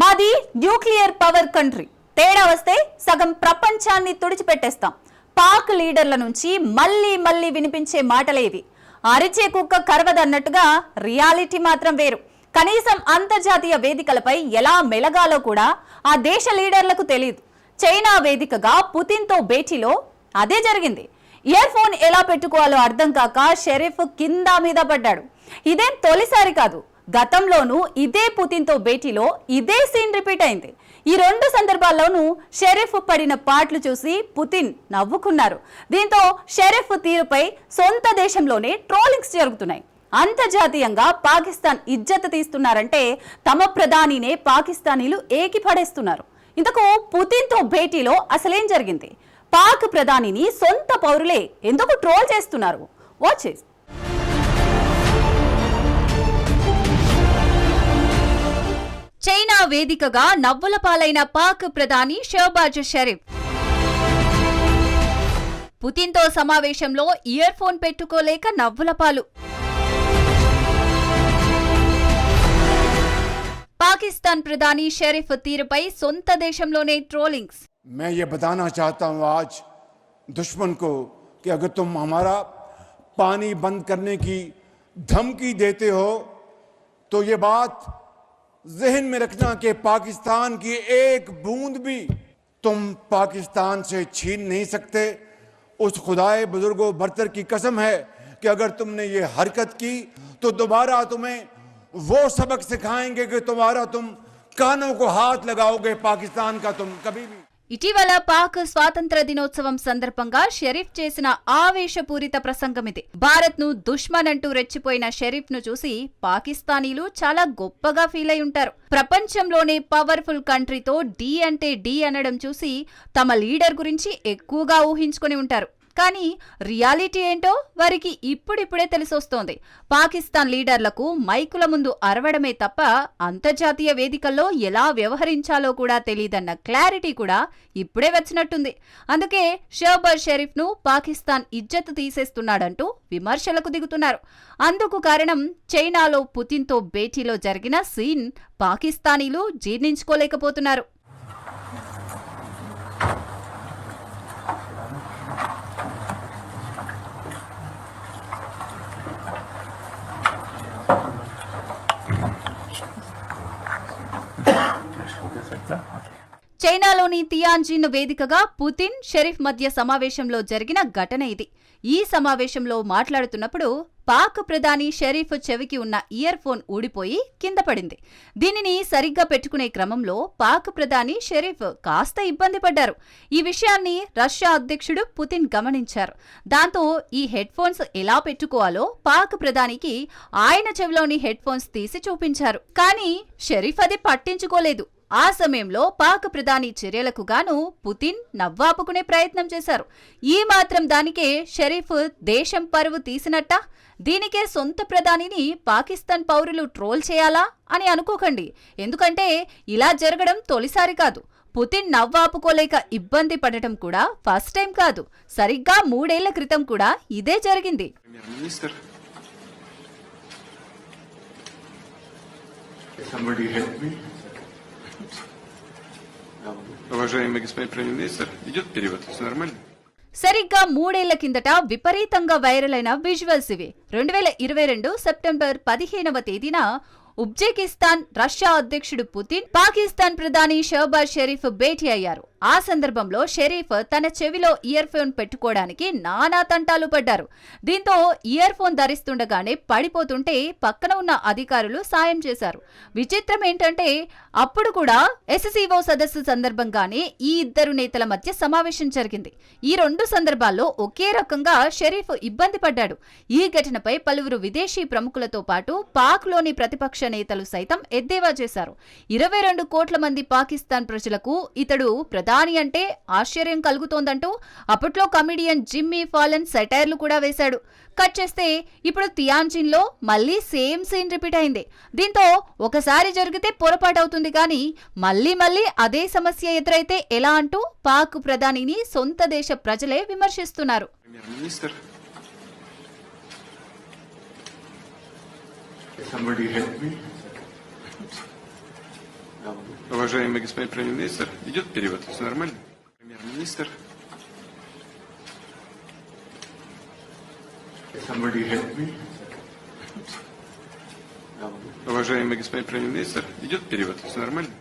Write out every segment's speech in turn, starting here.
మాది nuclear power country. తేడా వస్తే సగం ప్రపంచాన్ని తుడిచిపెట్టేస్తాం. పాక్ లీడర్ల నుంచి మళ్ళీ మళ్ళీ వినిపించే మాటలేవి అరిచే కుక్క కరవదన్నట్టుగా రియాలిటీ మాత్రం వేరు. కనీసం అంతర్జాతీయ వేదికలపై ఎలా మెలగాలో కూడా ఆ దేశ లీడర్లకు తెలియదు చైనా వేదికగా పుతిన్తో భేటీలో అదే జరిగింది. ఇయర్ ఫోన్ ఎలా పెట్టుకోవాలో అర్థం కాక షరీఫ్ కింద మీద పడ్డాడు. ఇదేం తొలిసారి కాదు. గతంలోనూ ఇదే పుతిన్తో భేటీలో ఇదే సీన్ రిపీట్ అయింది. ఈ రెండు సందర్భాల్లోనూ షెరీఫ్ పడిన పాటలు చూసి పుతిన్ నవ్వుకున్నారు. దీంతో షెరీఫ్ తీరుపై సొంత దేశంలోనే ట్రోలింగ్స్ జరుగుతున్నాయి. అంతర్జాతీయంగా పాకిస్తాన్ ఇజ్జత తీస్తున్నారంటే తమ ప్రధానినే పాకిస్తానీలు ఏకిపడేస్తున్నారు. ఇంతకు పుతిన్తో భేటీలో అసలేం జరిగింది? పాక్ ప్రధానిని సొంత పౌరులే ఎందుకు ట్రోల్ చేస్తున్నారు? వాచ్ చైనా వేదికగా నవ్వుల పాలైన పాక్ ప్రధాని షహబాజ్ షరీఫ్ పుతిన్తో సమావేశంలో ఇయర్ ఫోన్ పెట్టుకోలేక నవ్వుల పాలు పాకిస్తాన్ ప్రధాని షరీఫ్ తీరుపై సొంత దేశంలోనే ట్రోలింగ్స్ मैं ये बताना चाहता हूं आज दुश्मन को कि अगर तुम हमारा पानी बंद करने की धमकी देते हो तो ये बात ذہن میں رکھنا کہ پاکستان کی ایک بوند بھی تم پاکستان سے چھین نہیں سکتے۔ اس خدائے بزرگ و برتر کی قسم ہے کہ اگر تم نے یہ حرکت کی تو دوبارہ تمہیں وہ سبق سکھائیں گے کہ تمہارا تم کانوں کو ہاتھ لگاؤ گے، پاکستان کا تم کبھی بھی۔ ఇటీవల పాక్ స్వాతంత్ర దినోత్సవం సందర్భంగా షరీఫ్ చేసిన ఆవేశపూరిత ప్రసంగం ఇది. భారత్ను దుష్మన్ అంటూ రెచ్చిపోయిన షరీఫ్ను చూసి పాకిస్తానీలు చాలా గొప్పగా ఫీల్ అయి ఉంటారు. ప్రపంచంలోనే పవర్ఫుల్ కంట్రీతో డి అంటే డి అనడం చూసి తమ లీడర్ గురించి ఎక్కువగా ఊహించుకొని ఉంటారు. కానీ రియాలిటీ ఏంటో వారికి ఇప్పుడిప్పుడే తెలిసొస్తోంది. పాకిస్తాన్ లీడర్లకు మైకుల ముందు అరవడమే తప్ప అంతర్జాతీయ వేదికల్లో ఎలా వ్యవహరించాలో కూడా తెలియదన్న క్లారిటీ కూడా ఇప్పుడే వచ్చినట్టుంది. అందుకే షహబాజ్ షెరీఫ్ను పాకిస్తాన్ ఇజ్జత్ తీసేస్తున్నాడంటూ విమర్శలకు దిగుతున్నారు. అందుకు కారణం చైనాలో పుతిన్తో భేటీలో జరిగిన సీన్ పాకిస్తానీలు జీర్ణించుకోలేకపోతున్నారు. చైనాలోని తియాన్జిన్ వేదికగా పుతిన్ షరీఫ్ మధ్య సమావేశంలో జరిగిన ఘటన ఇది. ఈ సమావేశంలో మాట్లాడుతున్నప్పుడు పాక్ ప్రధాని షరీఫ్ చెవికి ఉన్న ఇయర్ ఫోన్ ఊడిపోయి కింద పడింది. దీనిని సరిగ్గా పెట్టుకునే క్రమంలో పాక్ ప్రధాని షరీఫ్ కాస్త ఇబ్బంది పడ్డారు. ఈ విషయాన్ని రష్యా అధ్యక్షుడు పుతిన్ గమనించారు. దాంతో ఈ హెడ్ ఫోన్స్ ఎలా పెట్టుకోవాలో పాక్ ప్రధానికి ఆయన చెవిలోని హెడ్ ఫోన్స్ తీసి చూపించారు. కానీ షరీఫ్ అది పట్టించుకోలేదు. ఆ సమయంలో పాక్ ప్రధాని చర్యలకు గాను పుతిన్ నవ్వాపుకునే ప్రయత్నం చేశారు. ఈ మాత్రం దానికే షరీఫ్ దేశం పరువు తీసినట్ట? దీనికే సొంత ప్రధానిని పాకిస్తాన్ పౌరులు ట్రోల్ చేయాలా అని అనుకోకండి. ఎందుకంటే ఇలా జరగడం తొలిసారి కాదు. పుతిన్ నవ్వాపుకోలేక ఇబ్బంది పడటం కూడా ఫస్ట్ టైం కాదు. సరిగ్గా మూడేళ్ళ క్రితం కూడా ఇదే జరిగింది. Somebody help me. Уважаемый господин премьер-министр, идет перевод, все нормально? సరిగ్గా మూడేళ్ల కిందట విపరీతంగా వైరల్ అయిన విజువల్స్ ఇవి రెండు వేల ఇరవై రెండు సెప్టెంబర్ పదిహేనవ తేదీన ఉజ్బెకిస్తాన్ రష్యా అధ్యక్షుడు పుతిన్ పాకిస్తాన్ ప్రధాని షహబాజ్ షరీఫ్ భేటీ అయ్యారు ఆ సందర్భంలో షరీఫ్ తన చెవిలో ఇయర్ ఫోన్ పెట్టుకోవడానికి నానా తంటాలు పడ్డారు. దీంతో ఇయర్ ఫోన్ ధరిస్తుండగానే పడిపోతుంటే పక్కన ఉన్న అధికారులు సాయం చేశారు. విచిత్రం ఏంటంటే అప్పుడు కూడా ఎస్సీఓ సదస్సు సందర్భంగానే ఈ ఇద్దరు నేతల మధ్య సమావేశం జరిగింది. ఈ రెండు సందర్భాల్లో ఒకే రకంగా షరీఫ్ ఇబ్బంది పడ్డాడు. ఈ ఘటనపై పలువురు విదేశీ ప్రముఖులతో పాటు పాక్లోని ప్రతిపక్ష నేతలు సైతం ఎద్దేవా చేశారు. ఇరవై రెండు కోట్ల మంది పాకిస్తాన్ ప్రజలకు ఇతడు ప్రధాని దాని అంటే ఆశ్చర్యం కలుగుతోందంటూ అప్పట్లో కమిడియన్ జిమ్మీ ఫాలన్ సెటైర్లు కూడా వేశాడు. కట్ చేస్తే ఇప్పుడు తియాంజిన్లో మళ్ళీ సేమ్ సీన్ రిపీట్ అయింది. దీంతో ఒకసారి జరిగితే పొరపాటు అవుతుంది కానీ మళ్ళీ మళ్ళీ అదే సమస్య ఎదురైతే ఎలా అంటూ పాక్ ప్రధానిని సొంత దేశ ప్రజలే విమర్శిస్తున్నారు. Somebody help me. Уважаемый господин премьер-министр, идет перевод, все нормально? Премьер-министр, Somebody help me. уважаемый господин премьер-министр, идет перевод, все нормально?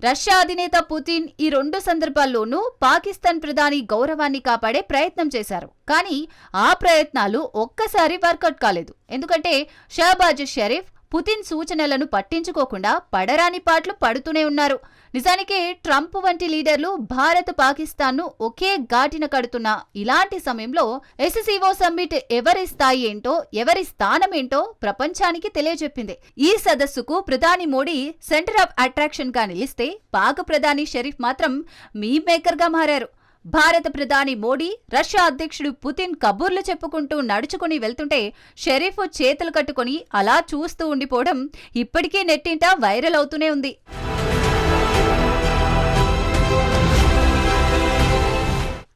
Russia అధినేత పుతిన్ ఈ రెండు సందర్భాల్లోనూ పాకిస్తాన్ ప్రధాని గౌరవాన్ని కాపాడే ప్రయత్నం చేశారు కానీ ఆ ప్రయత్నాలు ఒక్కసారి వర్కౌట్ కాలేదు ఎందుకంటే షహబాజ్ షరీఫ్ పుతిన్ సూచనలను పట్టించుకోకుండా పడరాని పాటలు పడుతూనే ఉన్నారు. నిజానికి ట్రంప్ వంటి లీడర్లు భారత్ పాకిస్తాన్ను ఒకే ఘాటిన కడుతున్న ఇలాంటి సమయంలో ఎస్సీఓ సమ్మిట్ ఎవరి స్థాయి ఏంటో ఎవరి స్థానం ఏంటో ప్రపంచానికి తెలియజెప్పింది. ఈ సదస్సుకు ప్రధాని మోడీ సెంటర్ ఆఫ్ అట్రాక్షన్గా నిలిస్తే పాక్ ప్రధాని షరీఫ్ మాత్రం మీ మేకర్గా మారారు. భారత ప్రధాని మోడీ రష్యా అధ్యక్షుడు పుతిన్ కబుర్లు చెప్పుకుంటూ నడుచుకుని వెళ్తుంటే షరీఫ్ చేతులు కట్టుకొని అలా చూస్తూ ఉండిపోవడం ఇప్పటికీ నెట్టింట వైరల్ అవుతూనే ఉంది.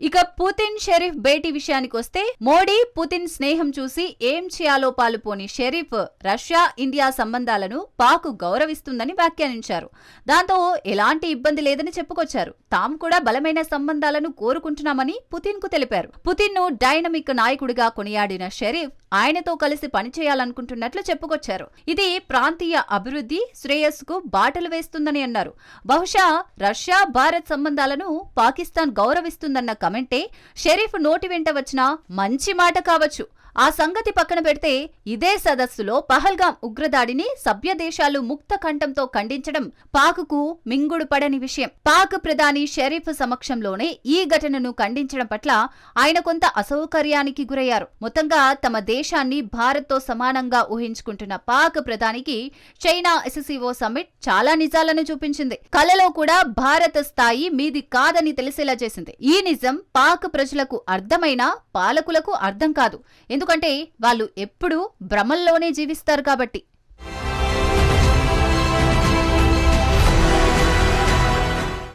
ఇక పుతిన్ షరీఫ్ భేటీ విషయానికి వస్తే మోడీ పుతిన్ స్నేహం చూసి ఏం చేయాలో పాలుపోని షరీఫ్ రష్యా ఇండియా సంబంధాలను పాక్ గౌరవిస్తుందని వ్యాఖ్యానించారు. దాంతో ఎలాంటి ఇబ్బంది లేదని చెప్పుకొచ్చారు. తాము కూడా బలమైన సంబంధాలను కోరుకుంటున్నామని పుతిన్కు తెలిపారు. పుతిన్ను డైనమిక్ నాయకుడిగా కొనియాడిన షరీఫ్ ఆయనతో కలిసి పనిచేయాలనుకుంటున్నట్లు చెప్పుకొచ్చారు. ఇది ప్రాంతీయ అభివృద్ధి శ్రేయస్సుకు బాటలు వేస్తుందని అన్నారు. బహుశా రష్యా భారత్ సంబంధాలను పాకిస్తాన్ గౌరవిస్తుందన్న కమెంటే షరీఫ్ నోటి వెంట వచ్చిన మంచి మాట కావచ్చు. ఆ సంగతి పక్కన పెడితే ఇదే సదస్సులో పహల్గాం ఉగ్రదాడిని సభ్య దేశాలు ముక్త కంఠంతో ఖండించడం పాక్కు మింగుడు పడని విషయం. పాక్ ప్రధాని షరీఫ్ సమక్షంలోనే ఈ ఘటనను ఖండించడం పట్ల ఆయన కొంత అసౌకర్యానికి గురయ్యారు. మొత్తంగా తమ దేశాన్ని భారత్తో సమానంగా ఊహించుకుంటున్న పాక్ ప్రధానికి చైనా ఎస్సీఓ సమ్మిట్ చాలా నిజాలను చూపించింది. కలలో కూడా భారత స్థాయి మీది కాదని తెలిసేలా చేసింది. ఈ నిజం పాక్ ప్రజలకు అర్థమైనా పాలకులకు అర్థం కాదు. ఎందుకంటే వాళ్ళు ఎప్పుడూ భ్రమల్లోనే జీవిస్తారు కాబట్టి.